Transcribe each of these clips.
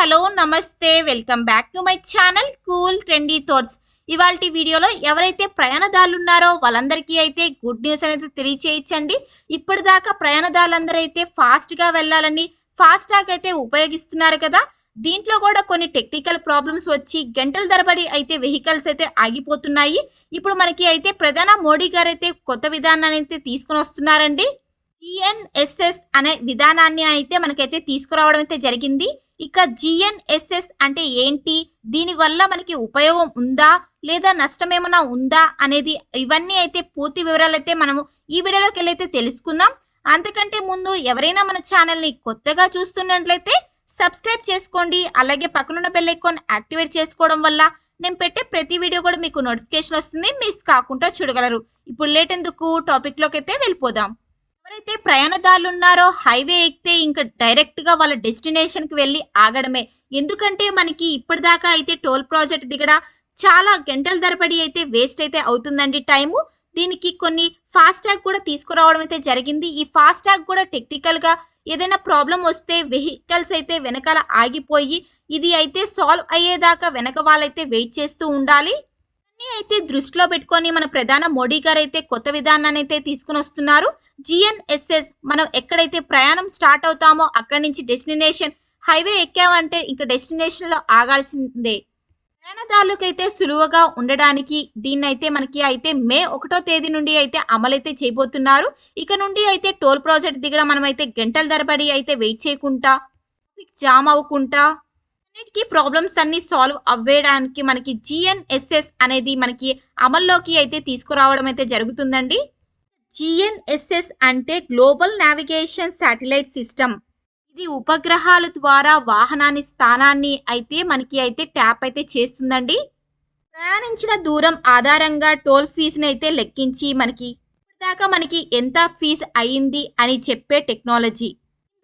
Hello నమస్తే welcome back to my channel cool trendy thoughts. ఇవాళ వీడియోలో ఎవరైతే ప్రయాణదారులు ఉన్నారో వాళ్ళందరికీ అయితే గుడ్ న్యూస్ అనేది తెలియచేయించండి ఇప్పటిదాకా ప్రయాణదారులందరూ అయితే ఫాస్ట్గా వెళ్ళాలని ఫాస్ట్ ట్యాగ్ అయితే ఉపయోగిస్తున్నారు కదా. దీంట్లో కూడా కొన్ని టెక్నికల్ ప్రాబ్లమ్స్ వచ్చి గంటల తరబడి అయితే వెహికల్స్ అయితే ఆగిపోతున్నాయి. ఇప్పుడు మనకి అయితే ప్రధాన మోడీ గారు అయితే కొత్త విధానాన్ని అయితే తీసుకొని వస్తున్నారండి జిఎన్ఎస్ఎస్ అనే విధానాన్ని అయితే మనకైతే తీసుకురావడం అయితే జరిగింది. ఇక జిఎన్ఎస్ఎస్ అంటే ఏంటి? దీనివల్ల మనకి ఉపయోగం ఉందా? లేదా నష్టం ఏమైనా ఉందా? అనేది ఇవన్నీ అయితే పూర్తి వివరాలు అయితే మనము ఈ వీడియోలోకి వెళ్ళైతే తెలుసుకుందాం. అంతకంటే ముందు ఎవరైనా మన ఛానల్ని కొత్తగా చూస్తున్నట్లయితే సబ్స్క్రైబ్ చేసుకోండి. అలాగే పక్కనున్న బెల్ ఐకాన్ యాక్టివేట్ చేసుకోవడం వల్ల నేను పెట్టే ప్రతి వీడియో కూడా మీకు నోటిఫికేషన్ వస్తుంది. మిస్ కాకుండా చూడగలరు. ఇప్పుడు లేట్ ఎందుకు? టాపిక్లోకి అయితే వెళ్ళిపోదాం. ఎవరైతే ప్రయాణదారులు ఉన్నారో హైవే ఎక్కితే ఇంకా డైరెక్ట్గా వాళ్ళ డెస్టినేషన్కి వెళ్ళి ఆగడమే. ఎందుకంటే మనకి ఇప్పటిదాకా అయితే టోల్ ప్రాజెక్ట్ దిగడ చాలా గంటల తరబడి అయితే వేస్ట్ అయితే అవుతుందండి టైము. దీనికి కొన్ని ఫాస్ట్ కూడా తీసుకురావడం అయితే జరిగింది. ఈ ఫాస్ట్ కూడా టెక్నికల్గా ఏదైనా ప్రాబ్లం వస్తే వెహికల్స్ అయితే వెనకాల ఆగిపోయి ఇది అయితే సాల్వ్ అయ్యేదాకా వెనక వాళ్ళైతే వెయిట్ చేస్తూ ఉండాలి. అయితే దృష్టిలో పెట్టుకొని మన ప్రధాన మోడీ గారు అయితే కొత్త విధానాన్ని అయితే తీసుకుని వస్తున్నారు. జిఎన్ఎస్ఎస్ మనం ఎక్కడైతే ప్రయాణం స్టార్ట్ అవుతామో అక్కడి నుంచి డెస్టినేషన్ హైవే ఎక్కామంటే ఇంకా డెస్టినేషన్లో ఆగాల్సిందే. ప్రయాణదారులకు అయితే సులువుగా ఉండడానికి దీన్ని అయితే మనకి అయితే మే ఒకటో తేదీ నుండి అయితే అమలైతే చేయబోతున్నారు. ఇక నుండి అయితే టోల్ ప్రాజెక్ట్ దిగడం మనం అయితే గంటల తరబడి అయితే వెయిట్ చేయకుండా జామ్ అవ్వకుండా అన్నిటికీ ప్రాబ్లమ్స్ అన్ని సాల్వ్ అవ్వేయడానికి మనకి జిఎన్ఎస్ఎస్ అనేది మనకి అమల్లోకి అయితే తీసుకురావడం అయితే జరుగుతుందండి. జిఎన్ఎస్ఎస్ అంటే గ్లోబల్ నావిగేషన్ శాటిలైట్ సిస్టమ్ ఇది ఉపగ్రహాల ద్వారా వాహనాన్ని స్థానాన్ని అయితే మనకి అయితే ట్యాప్ అయితే చేస్తుందండి. ప్రయాణించిన దూరం ఆధారంగా టోల్ ఫీజుని అయితే లెక్కించి మనకి దాకా మనకి ఎంత ఫీజు అయింది అని చెప్పే టెక్నాలజీ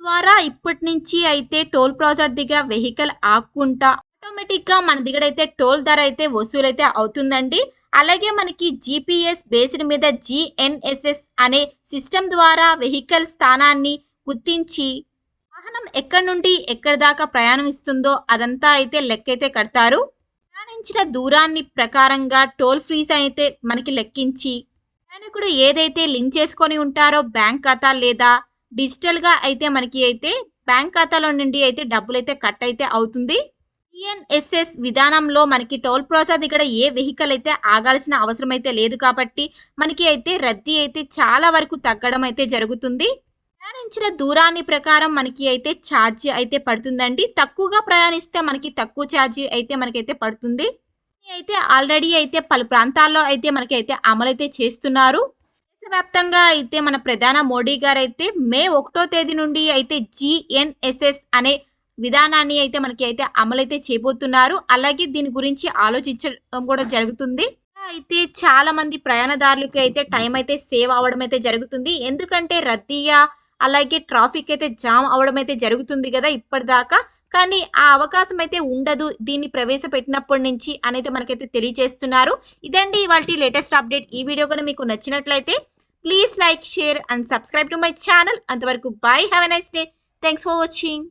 ద్వారా ఇప్పటి నుంచి అయితే టోల్ ప్రాజెక్ట్ దగ్గర వెహికల్ ఆక్కుంటా ఆటోమేటిక్గా మన దగ్గర అయితే టోల్ ధర అయితే వసూలైతే అవుతుందండి. అలాగే మనకి జీపీఎస్ బేస్డ్ మీద జిఎన్ఎస్ఎస్ అనే సిస్టమ్ ద్వారా వెహికల్ స్థానాన్ని గుర్తించి వాహనం ఎక్కడి నుండి ఎక్కడి దాకా ప్రయాణం ఇస్తుందో అదంతా అయితే లెక్క అయితే కడతారు. ప్రయాణించిన దూరాన్ని ప్రకారంగా టోల్ ఫ్రీస్ అయితే మనకి లెక్కించి ప్రయాణికుడు ఏదైతే లింక్ చేసుకొని ఉంటారో బ్యాంక్ ఖాతా లేదా డిజిటల్గా అయితే మనకి అయితే బ్యాంక్ ఖాతాలో నుండి అయితే డబ్బులు అయితే కట్ అయితే అవుతుంది. టిఎన్ఎస్ఎస్ విధానంలో మనకి టోల్ ప్రాసెస్ ఇక్కడ ఏ వెహికల్ అయితే ఆగాల్సిన అవసరం అయితే లేదు కాబట్టి మనకి అయితే రద్దీ అయితే చాలా వరకు తగ్గడం అయితే జరుగుతుంది. ప్రయాణించిన దూరాన్ని ప్రకారం మనకి అయితే ఛార్జ్ అయితే పడుతుందండి. తక్కువగా ప్రయాణిస్తే మనకి తక్కువ ఛార్జ్ అయితే మనకైతే పడుతుంది. అయితే ఆల్రెడీ అయితే పలు ప్రాంతాల్లో అయితే మనకి అయితే అమలైతే చేస్తున్నారు. దేశవ్యాప్తంగా అయితే మన ప్రధాన మోడీ గారు అయితే మే ఒకటో తేదీ నుండి అయితే జిఎన్ఎస్ఎస్ అనే విధానాన్ని అయితే మనకి అయితే అమలైతే చేయబోతున్నారు. అలాగే దీని గురించి ఆలోచించడం కూడా జరుగుతుంది. అయితే చాలా మంది ప్రయాణదారులకి అయితే టైం అయితే సేవ్ అవడం అయితే జరుగుతుంది. ఎందుకంటే రద్దీగా అలాగే ట్రాఫిక్ అయితే జామ్ అవడం అయితే జరుగుతుంది కదా ఇప్పటిదాకా. కానీ ఆ అవకాశం అయితే ఉండదు దీన్ని ప్రవేశపెట్టినప్పటి నుంచి అనేది మనకైతే తెలియజేస్తున్నారు. ఇదండి ఇవాళ లేటెస్ట్ అప్డేట్. ఈ వీడియో కూడా మీకు నచ్చినట్లయితే please like share and subscribe to my channel అంతవరకు bye have a nice day thanks for watching